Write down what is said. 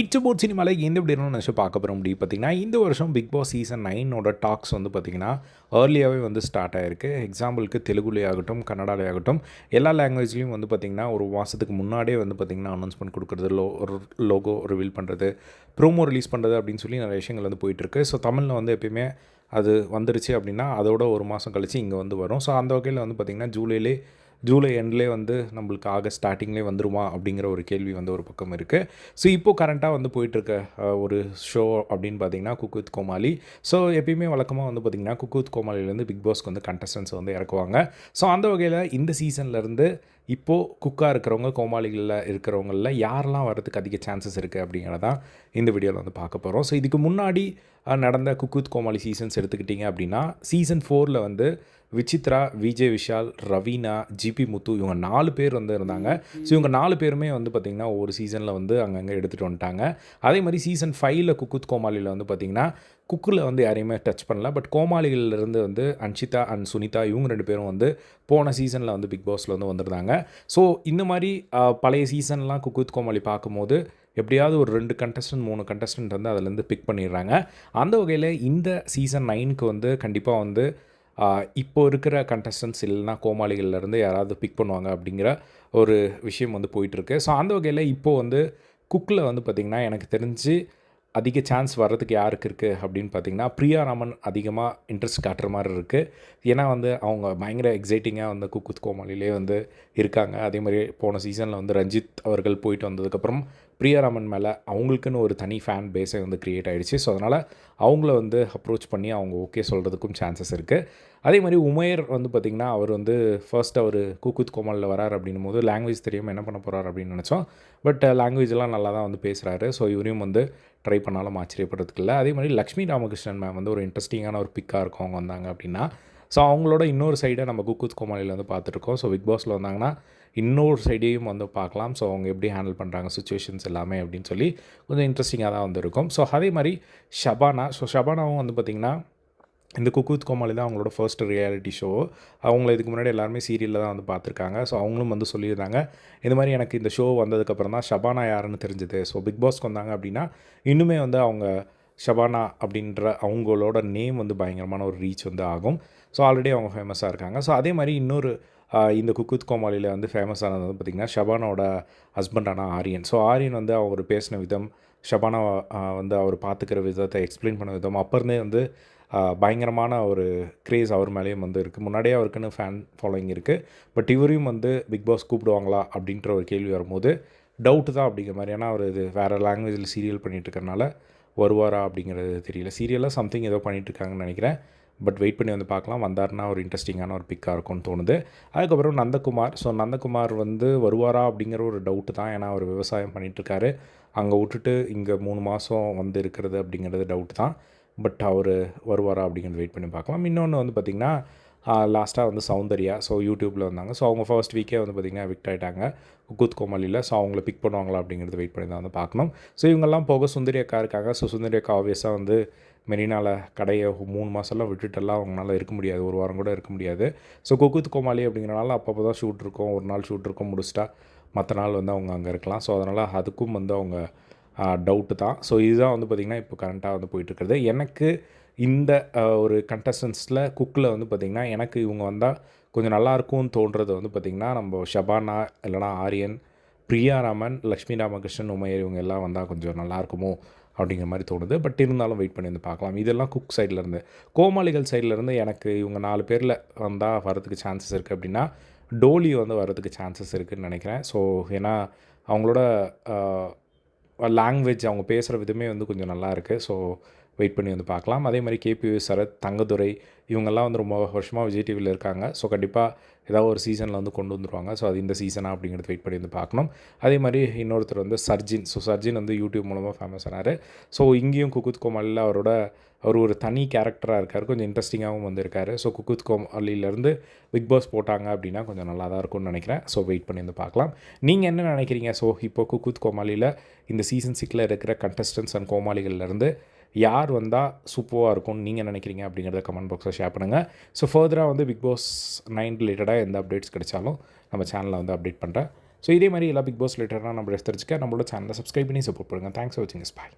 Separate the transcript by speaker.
Speaker 1: It's boat சினிமாவில் எந்த எப்படி இருக்கணும்னு நினச்சி பார்க்க போகிற முடியும் பார்த்தீங்கன்னா இந்த வருஷம் பிக் பாஸ் சீசன் நைனோட டாக்ஸ் வந்து பார்த்திங்கன்னா ஏர்லியாகவே வந்து ஸ்டார்ட் ஆகிருக்கு எக்ஸாம்பிளுக்கு தெலுங்குலே ஆகட்டும் கன்னடாலே ஆகட்டும் எல்லா லாங்குவேஜ்லேயும் வந்து பார்த்திங்கன்னா ஒரு மாதத்துக்கு முன்னாடியே வந்து பார்த்திங்கன்னா அனௌன்ஸ்மெண்ட் கொடுக்குறது லோ லோகோ ரிவீல் பண்ணுறது ப்ரோமோ ரிலீஸ் பண்ணுறது அப்படின்னு சொல்லி நிறைய விஷயங்கள் வந்து போயிட்டுருக்கு. ஸோ தமிழில் வந்து எப்பயுமே அது வந்துருச்சு அப்படின்னா அதோட ஒரு மாதம் கழித்து இங்கே வந்து வரும். ஸோ அந்த வகையில் வந்து பார்த்திங்கன்னா ஜூலையிலே ஜூலை எண்ட்லேயே வந்து நம்மளுக்கு ஆகஸ்ட் ஸ்டார்டிங்லேயே வந்துருமா அப்படிங்கிற ஒரு கேள்வி வந்து ஒரு பக்கம் இருக்குது ஸோ இப்போது கரண்ட்டாக வந்து போயிட்டுருக்க ஒரு ஷோ அப்படின்னு பார்த்தீங்கன்னா குக் வித் கோமாளி. ஸோ எப்பயுமே வழக்கமாக வந்து பார்த்திங்கன்னா குக் வித் கோமாளிலேருந்து பிக் பாஸ்க்கு வந்து கண்டஸ்டன்ஸ் வந்து இறக்குவாங்க. ஸோ அந்த வகையில் இந்த சீசன்லேருந்து இப்போது குக்காக இருக்கிறவங்க கோமாளிகளில் இருக்கிறவங்களில் யாரெல்லாம் வரதுக்கு அதிக சான்சஸ் இருக்குது அப்படிங்கிறதான் இந்த வீடியோவில் வந்து பார்க்க போகிறோம் ஸோ இதுக்கு முன்னாடி நடந்த குக் வித் கோமாளி சீசன்ஸ் எடுத்துக்கிட்டிங்க அப்படின்னா சீசன் ஃபோரில் வந்து விசித்ரா விஜய் விஷால் ரவீனா ஜிபி முத்து இவங்க நாலு பேர் வந்து இருந்தாங்க. ஸோ இவங்க நாலு பேருமே வந்து பார்த்திங்கன்னா ஒவ்வொரு சீசனில் வந்து அங்கங்கே எடுத்துகிட்டு வந்துட்டாங்க. அதே மாதிரி சீசன் ஃபைவ்ல குக்குத் கோமாளியில் வந்து பார்த்திங்கன்னா குக்கில் வந்து யாரையுமே டச் பண்ணல. பட் கோமாளிகளிலிருந்து வந்து அன்ஷிதா அண்ட் சுனிதா இவங்க ரெண்டு பேரும் வந்து போன சீசனில் வந்து பிக் பாஸில் வந்து வந்திருந்தாங்க. ஸோ இந்த மாதிரி பழைய சீசன்லாம் குக்குத் கோமாளி பார்க்கும்போது எப்படியாவது ஒரு ரெண்டு கண்டஸ்டன்ட் மூணு கண்டஸ்டன்ட் வந்து அதுலேருந்து பிக் பண்ணிடுறாங்க. அந்த வகையில் இந்த சீசன் நைனுக்கு வந்து கண்டிப்பாக வந்து இப்போ இருக்கிற கண்டஸ்டன்ஸ் இல்லைனா கோமாளிகள்லேருந்து யாராவது பிக் பண்ணுவாங்க அப்படிங்கிற ஒரு விஷயம் வந்து போயிட்டுருக்கு ஸோ அந்த வகையில் இப்போது வந்து குக்கில் வந்து பார்த்திங்கன்னா எனக்கு தெரிஞ்சு அதிக சான்ஸ் வர்றதுக்கு யாருக்கு இருக்குது அப்படின்னு பார்த்தீங்கன்னா பிரியா ராமன் அதிகமாக இன்ட்ரெஸ்ட் காட்டுற மாதிரி இருக்குது ஏன்னா வந்து அவங்க பயங்கர எக்ஸைட்டிங்காக வந்து குக்குத் கோமாளிலே வந்து இருக்காங்க. அதே மாதிரி போன சீசனில் வந்து ரஞ்சித் அவர்கள் போயிட்டு வந்ததுக்கப்புறம் பிரியாராமன் மேலே அவங்களுக்குன்னு ஒரு தனி ஃபேன் பேஸே வந்து க்ரியேட் ஆகிடுச்சு ஸோ அதனால் அவங்கள வந்து அப்ரோச் பண்ணி அவங்க ஓகே சொல்கிறதுக்கும் சான்சஸ் இருக்குது அதே மாதிரி உமேர் வந்து பார்த்திங்கன்னா அவர் வந்து ஃபர்ஸ்ட் அவர் குக்குத் கோமலில் வரார் அப்படின்னும் போது லாங்குவேஜ் தெரியாமல் என்ன பண்ண போகிறார் அப்படின்னு நினச்சோம். பட் லாங்குவேஜ்லாம் நல்லா தான் வந்து பேசுகிறாரு ஸோ இவரையும் வந்து ட்ரை பண்ணாலும் ஆச்சரியப்படுறதுக்கு இல்லை. அதே மாதிரி லக்ஷ்மி ராமகிருஷ்ணன் மேம் வந்து ஒரு இன்ட்ரெஸ்டிங்கான ஒரு பிக்காக இருக்கும் அவங்க வந்தாங்க அப்படின்னா. ஸோ அவங்களோட இன்னொரு சைடை நம்ம குக்குத் கோமாளியில் வந்து பார்த்துருக்கோம் ஸோ பிக் பாஸில் வந்தாங்கன்னா இன்னொரு சைடையும் வந்து பார்க்கலாம். ஸோ அவங்க எப்படி ஹேண்டில் பண்ணுறாங்க சுச்சுவேஷன்ஸ் எல்லாமே அப்படின்னு சொல்லி கொஞ்சம் இன்ட்ரெஸ்டிங்காக தான் வந்து இருக்கும். ஸோ அதே மாதிரி ஷபானா ஸோ ஷபானாவும் வந்து பார்த்திங்கன்னா இந்த குக்கூத் கோமாளி தான் அவங்களோட ஃபர்ஸ்ட் ரியாலிட்டி ஷோ அவங்கள இதுக்கு முன்னாடி எல்லாருமே சீரியலில் தான் வந்து பார்த்துருக்காங்க. ஸோ அவங்களும் வந்து சொல்லியிருந்தாங்க இந்த மாதிரி எனக்கு இந்த ஷோ வந்ததுக்கப்புறம் தான் ஷபானா யாருன்னு தெரிஞ்சுது. ஸோ பிக் பாஸ்க்கு வந்தாங்க அப்படின்னா இன்னுமே வந்து அவங்க ஷபானா அப்படின்ற அவங்களோட நேம் வந்து பயங்கரமான ஒரு ரீச் வந்து ஆகும். ஸோ ஆல்ரெடி அவங்க ஃபேமஸாக இருக்காங்க. ஸோ அதே மாதிரி இன்னொரு இந்த குக்குத் கோமாளியில் வந்து ஃபேமஸ் ஆனது வந்து பார்த்திங்கன்னா ஷபானாவோட ஹஸ்பண்டான ஆரியன். ஸோ ஆரியன் வந்து அவர் பேசின விதம் ஷபானா வந்து அவர் பார்த்துக்கிற விதத்தை எக்ஸ்பிளைன் பண்ண விதம் அப்போருந்தே வந்து பயங்கரமான ஒரு க்ரேஸ் அவர் மேலேயும் வந்து இருக்குது முன்னாடியே அவருக்குன்னு ஃபேன் ஃபாலோயிங் இருக்குது பட் இவரையும் வந்து பிக் பாஸ் கூப்பிடுவாங்களா அப்படின்ற ஒரு கேள்வி வரும்போது டவுட்டு தான் அப்படிங்கிற மாதிரி. ஏன்னா அவர் இது வேறு லாங்குவேஜில் சீரியல் பண்ணிகிட்டு இருக்கறனால வருவாரா அப்படிங்கிறது தெரியல. சீரியலாக சம்திங் ஏதோ பண்ணிட்டுருக்காங்கன்னு நினைக்கிறேன். பட் வெயிட் பண்ணி வந்து பார்க்கலாம். வந்தாருன்னா ஒரு இன்ட்ரெஸ்டிங்கான ஒரு பிக்காக இருக்கும்னு தோணுது. அதுக்கப்புறம் நந்தகுமார். ஸோ நந்தகுமார் வந்து வருவாரா அப்படிங்கிற ஒரு டவுட்டு தான். ஏன்னா அவர் விவசாயம் பண்ணிகிட்ருக்காரு அங்கே விட்டுட்டு இங்கே மூணு மாதம் வந்து இருக்கிறது அப்படிங்கிறது டவுட் தான். பட் அவர் வருவாரா அப்படிங்கிறது வெயிட் பண்ணி பார்க்கலாம். இன்னொன்று வந்து பார்த்திங்கன்னா லாஸ்ட்டாக வந்து சௌந்தர்யா ஸோ யூடியூப்பில் வந்தாங்க. ஸோ அவங்க ஃபர்ஸ்ட் வீக்கே வந்து பார்த்திங்கன்னா விக்ட் ஆகிட்டாங்க குக்குத் கோமாளியில் ஸோ அவங்கள பிக் பண்ணுவாங்களா அப்படிங்கிறது வெயிட் பண்ணி தான் வந்து பார்க்கணும். ஸோ இவங்கெல்லாம் போக சுந்தரி அக்கா இருக்காங்க. ஸோ சுந்தரி அக்கா ஆப்வியஸாக வந்து மெரினாவில் கடையை மூணு மாதம்லாம் விட்டுட்டெல்லாம் அவங்களால இருக்க முடியாது. ஒரு வாரம் கூட இருக்க முடியாது. ஸோ குக்குத் கோமாளி அப்படிங்கிறனால அப்பப்போ தான் ஷூட் இருக்கும். ஒரு நாள் ஷூட் இருக்கும் முடிச்சிட்டா மற்ற நாள் வந்து அவங்க அங்கே இருக்கலாம். ஸோ அதனால் அதுக்கும் வந்து அவங்க டவுட்டு தான். ஸோ இதுதான் வந்து பார்த்திங்கன்னா இப்போ கரண்ட்டாக வந்து போயிட்டுருக்கிறது. எனக்கு இந்த ஒரு கண்டஸ்டன்ஸில் குக்கில் வந்து பார்த்திங்கன்னா எனக்கு இவங்க வந்தால் கொஞ்சம் நல்லாயிருக்கும்னு தோன்றது வந்து பார்த்திங்கன்னா நம்ம ஷபானா இல்லைனா ஆரியன் பிரியா ராமன் லக்ஷ்மி ராமகிருஷ்ணன் உமையர் இவங்க எல்லாம் வந்தால் கொஞ்சம் நல்லாயிருக்குமோ அப்படிங்கிற மாதிரி தோணுது. பட் இருந்தாலும் வெயிட் பண்ணி வந்து பார்க்கலாம். இதெல்லாம் குக் சைடில் இருந்து கோமாளிகள் சைடில் இருந்து எனக்கு இவங்க நாலு பேரில் வந்தால் வரதுக்கு சான்சஸ் இருக்குது அப்படின்னா டோலி வந்து வரதுக்கு சான்சஸ் இருக்குதுன்னு நினைக்கிறேன். ஸோ ஏன்னா அவங்களோட லாங்குவேஜ் அவங்க பேசுகிற விதமே வந்து கொஞ்சம் நல்லா இருக்குது ஸோ வெயிட் பண்ணி வந்து பார்க்கலாம். அதே மாதிரி கேபி சரத் தங்கதுரை இவங்கெல்லாம் வந்து ரொம்ப வருஷமாக விஜய் டிவியில் இருக்காங்க. ஸோ கண்டிப்பாக ஏதாவது ஒரு சீசனில் வந்து கொண்டு வந்துருவாங்க. ஸோ அது இந்த சீசனாக அப்படிங்கிறது வெயிட் பண்ணி வந்து பார்க்கணும். அதே மாதிரி இன்னொருத்தர் வந்து சர்ஜின். ஸோ சர்ஜின் வந்து யூடியூப் மூலமாக ஃபேமஸ் ஆனார். ஸோ இங்கேயும் குக்குத் கோமாளியில் அவரோட அவர் ஒரு தனி கேரக்டராக இருக்கார். கொஞ்சம் இன்ட்ரெஸ்டிங்காகவும் வந்திருக்காரு ஸோ குக்குத் கோமாளியிலேருந்து பிக் பாஸ் போட்டாங்க அப்படின்னா கொஞ்சம் நல்லா தான் இருக்கும்னு நினைக்கிறேன். ஸோ வெயிட் பண்ணி வந்து பார்க்கலாம். நீங்கள் என்ன நினைக்கிறீங்க? ஸோ இப்போ குக்குத் கோமாளியில் இந்த சீசன் சிக்கில் இருக்கிற கண்டஸ்டன்ஸ் அண்ட் கோமாளிகள்லேருந்து யார் வந்தால் சூப்பராக இருக்கும்னு நீங்கள் நினைக்கிறீங்க அப்படிங்கிறத கமெண்ட் பாக்ஸில் ஷேர் பண்ணுங்கள் ஸோ ஃபர்தராக வந்து பிக் பாஸ் நைன் ரிலேட்டடாக எந்த அப்டேட்ஸ் கிடைச்சாலும் நம்ம சேனலில் வந்து அப்டேட் பண்ணுறேன் ஸோ இதே மாதிரி எல்லா பிக் பாஸ் ரிலேட்டடாக நம்ம தெரிஞ்சுக்க நம்மளோட சேனலை சப்ஸ்கிரைப் பண்ணி சப்போர்ட் பண்ணுங்கள் தேங்க்ஸ் ஃபார் வாட்சிங் பாய்